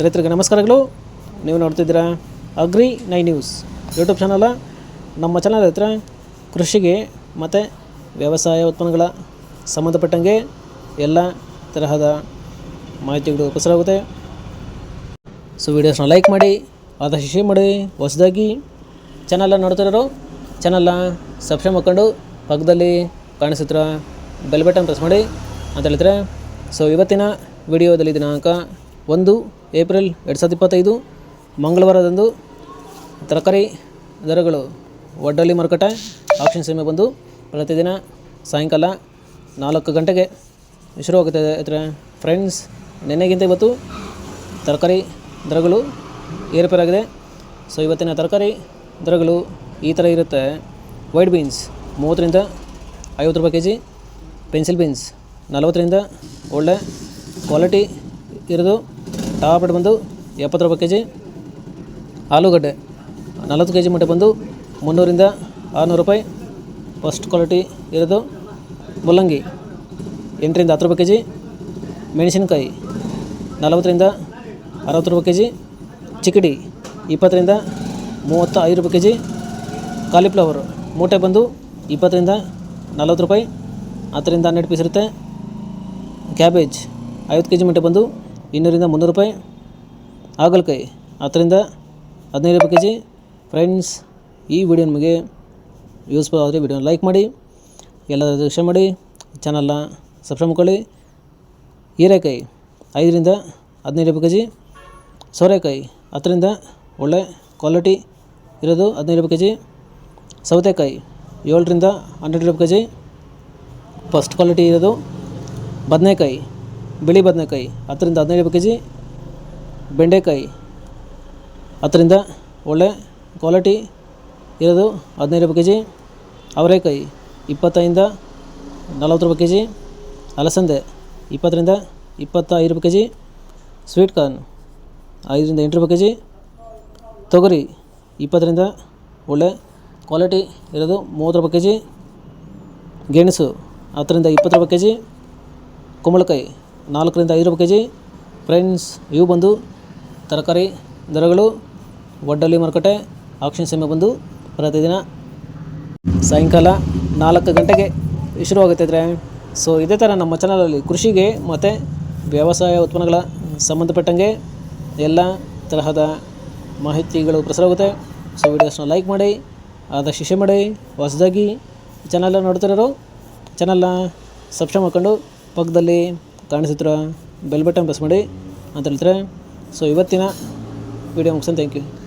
ರೈತರಿಗೆ ನಮಸ್ಕಾರಗಳು. ನೀವು ನೋಡ್ತಿದ್ದೀರಾ ಅಗ್ರಿ ನೈ ನ್ಯೂಸ್ ಯೂಟ್ಯೂಬ್ ಚಾನಲ. ನಮ್ಮ ಚಾನಲ್ ಹತ್ರ ಕೃಷಿಗೆ ಮತ್ತು ವ್ಯವಸಾಯ ಉತ್ಪನ್ನಗಳ ಸಂಬಂಧಪಟ್ಟಂಗೆ ಎಲ್ಲ ತರಹದ ಮಾಹಿತಿಗಳು ಉಪಸರಾಗುತ್ತೆ. ಸೊ ವೀಡಿಯೋಸ್ನ ಲೈಕ್ ಮಾಡಿ, ಆದಷ್ಟು ಶೇರ್ ಮಾಡಿ, ಹೊಸದಾಗಿ ಚಾನಲ್ನ ನೋಡ್ತಿರೋರು ಚಾನಲ್ನ ಸಬ್ಸ್ಕ್ರೈಬ್ ಮಾಡ್ಕೊಂಡು ಪಕ್ಕದಲ್ಲಿ ಕಾಣಿಸುತ್ತಿರೋ ಬೆಲ್ ಬಟನ್ ಪ್ರೆಸ್ ಮಾಡಿ ಅಂತ ಹೇಳಿದ್ರೆ, ಸೊ ಇವತ್ತಿನ ವಿಡಿಯೋದಲ್ಲಿ ದಿನಾಂಕ ಒಂದು ಏಪ್ರಿಲ್ ಎರಡು ಸಾವಿರದ ಇಪ್ಪತ್ತೈದು, ಮಂಗಳವಾರದಂದು ತರಕಾರಿ ದರಗಳು ಒಡ್ಡಲ್ಲಿ ಮಾರುಕಟ್ಟೆ ಆಕ್ಷನ್ ಸೀಮೆ ಬಂದು ಪ್ರತಿದಿನ ಸಾಯಂಕಾಲ ನಾಲ್ಕು ಗಂಟೆಗೆ ಶುರುವಾಗುತ್ತದೆ ಅಂದರೆ ಫ್ರೆಂಡ್ಸ್, ನೆನ್ನೆಗಿಂತ ಇವತ್ತು ತರಕಾರಿ ದರಗಳು ಏರುಪೇರಾಗಿದೆ. ಸೊ ಇವತ್ತಿನ ತರಕಾರಿ ದರಗಳು ಈ ಥರ ಇರುತ್ತೆ. ವೈಟ್ ಬೀನ್ಸ್ ಮೂವತ್ತರಿಂದ ಐವತ್ತು ರೂಪಾಯಿ ಕೆ ಜಿ ಪೆನ್ಸಿಲ್ ಬೀನ್ಸ್ ನಲವತ್ತರಿಂದ ಒಳ್ಳೆ ಕ್ವಾಲಿಟಿ ಇರೋದು. ಟಾಪ್ ಬಂದು ಎಪ್ಪತ್ತು ರೂಪಾಯಿ ಕೆ ಜಿ ಆಲೂಗಡ್ಡೆ ನಲ್ವತ್ತು ಕೆ ಜಿ ಮೂಟೆ ಬಂದು ಮುನ್ನೂರಿಂದ ಆರುನೂರು ರೂಪಾಯಿ. ಫಸ್ಟ್ ಕ್ವಾಲಿಟಿ ಇರೋದು ಮುಲ್ಲಂಗಿ, ಎಂಟರಿಂದ ಹತ್ತು ರೂಪಾಯಿ ಕೆ ಜಿ ಮೆಣಸಿನಕಾಯಿ ನಲವತ್ತರಿಂದ ಅರವತ್ತು ರೂಪಾಯಿ ಕೆ ಜಿ ಚಿಕ್ಕಡಿ ಇಪ್ಪತ್ತರಿಂದ ಮೂವತ್ತ ಐದು ರೂಪಾಯಿ ಕೆ ಜಿ ಕಾಲಿಫ್ಲವರ್ ಮೂಟೆ ಬಂದು ಇಪ್ಪತ್ತರಿಂದ ನಲವತ್ತು ರೂಪಾಯಿ. ಹತ್ತರಿಂದ ಹನ್ನೆರಡು ಪೀಸ್ ಇರುತ್ತೆ. ಕ್ಯಾಬೇಜ್ ಐವತ್ತು ಕೆ ಜಿ ಮೂಟೆ ಬಂದು ಇನ್ನೂರಿಂದ ಮುನ್ನೂರು ರೂಪಾಯಿ ಹಾಗಲಕಾಯಿ ಹತ್ತರಿಂದ ಹದಿನೈದು ರೂಪಾಯಿ ಕೆ ಜಿ ಫ್ರೆಂಡ್ಸ್, ಈ ವಿಡಿಯೋ ನಿಮಗೆ ಯೂಸ್ಫುಲ್ ಆದರೆ ವಿಡಿಯೋನ ಲೈಕ್ ಮಾಡಿ ಎಲ್ಲರೂ ಶೇರ್ ಮಾಡಿ ಚಾನಲ್ನ ಸಬ್ಸ್ಕ್ರೈಬ್ ಮಾಡ್ಕೊಳ್ಳಿ. ಹೀರೆಕಾಯಿ ಐದರಿಂದ ಹದಿನೈದು ರೂಪಾಯಿ ಕೆ ಜಿ ಸೋರೆಕಾಯಿ ಹತ್ತರಿಂದ ಒಳ್ಳೆ ಕ್ವಾಲಿಟಿ ಇರೋದು ಹದಿನೈದು ರೂಪಾಯಿ ಕೆ ಜಿ ಸೌತೆಕಾಯಿ ಏಳರಿಂದ ಹಂಡ್ರೆಡ್ ರೂಪಾಯಿ ಕೆ ಜಿ ಫಸ್ಟ್ ಕ್ವಾಲಿಟಿ ಇರೋದು ಬದನೆಕಾಯಿ ಬಿಳಿ ಬದನೆಕಾಯಿ, ಹತ್ತರಿಂದ ಹದಿನೈದು ಕೆ ಜಿ ಬೆಂಡೆಕಾಯಿ, ಹತ್ತರಿಂದ ಒಳ್ಳೆ ಕ್ವಾಲಿಟಿ ಇರೋದು ಹದಿನೈದು ರೂಪಾಯಿ ಕೆ ಜಿ ಅವರೆಕಾಯಿ ಇಪ್ಪತ್ತೈದಿಂದ ನಲವತ್ತು ರೂಪಾಯಿ ಕೆ ಜಿ ಅಲಸಂದೆ, ಇಪ್ಪತ್ತರಿಂದ ಇಪ್ಪತ್ತೈದು ರೂಪಾಯಿ ಕೆ ಜಿ ಸ್ವೀಟ್ ಕಾರ್ನ್ ಐದರಿಂದ ಎಂಟು ರೂಪಾಯಿ ಕೆ ಜಿ ತೊಗರಿ, ಇಪ್ಪತ್ತರಿಂದ ಒಳ್ಳೆ ಕ್ವಾಲಿಟಿ ಇರೋದು ಮೂವತ್ತು ರೂಪಾಯಿ ಕೆ ಜಿ ಗೆಣಸು, ಹತ್ತರಿಂದ ಇಪ್ಪತ್ತು ರೂಪಾಯಿ ಕೆ ಜಿ ಕುಂಬಳಕಾಯಿ. ನಾಲ್ಕರಿಂದ ಐದು ರೂಪಾಯಿ ಕೆ ಜಿ ಫ್ರೆಂಡ್ಸ್, ಇವು ಬಂದು ತರಕಾರಿ ದರಗಳು ಒಡ್ಡಲ್ಲಿ ಮಾರುಕಟ್ಟೆ ಆಕ್ಷನ್ ಸೀಮೆ ಬಂದು ಪ್ರತಿದಿನ ಸಾಯಂಕಾಲ ನಾಲ್ಕು ಗಂಟೆಗೆ ಶುರುವಾಗುತ್ತಿದ್ರೆ ಸೊ ಇದೇ ಥರ ನಮ್ಮ ಚಾನಲಲ್ಲಿ ಕೃಷಿಗೆ ಮತ್ತು ವ್ಯವಸಾಯ ಉತ್ಪನ್ನಗಳ ಸಂಬಂಧಪಟ್ಟಂಗೆ ಎಲ್ಲ ತರಹದ ಮಾಹಿತಿಗಳು ಪ್ರಸಾರವಾಗುತ್ತೆ. ಸೊ ವಿಡಿಯೋಸ್ನ ಲೈಕ್ ಮಾಡಿ, ಆದಷ್ಟು ಶೇರ್ ಮಾಡಿ, ಹೊಸದಾಗಿ ಚಾನಲ್ನ ನೋಡ್ತಿರೋರು ಚಾನಲ್ನ ಸಬ್ಸ್ಕ್ರೈಬ್ ಮಾಡ್ಕೊಂಡು ಪಕ್ಕದಲ್ಲಿ ಕಾಣಿಸುತ್ತಿರೋ ಬೆಲ್ ಬಟನ್ ಪ್ರೆಸ್ ಮಾಡಿ ಅಂತ ಹೇಳ್ತಾರೆ ಸೊ ಇವತ್ತಿನ ವಿಡಿಯೋ ಮುಗಿಸ್ತಾನೆ. Thank you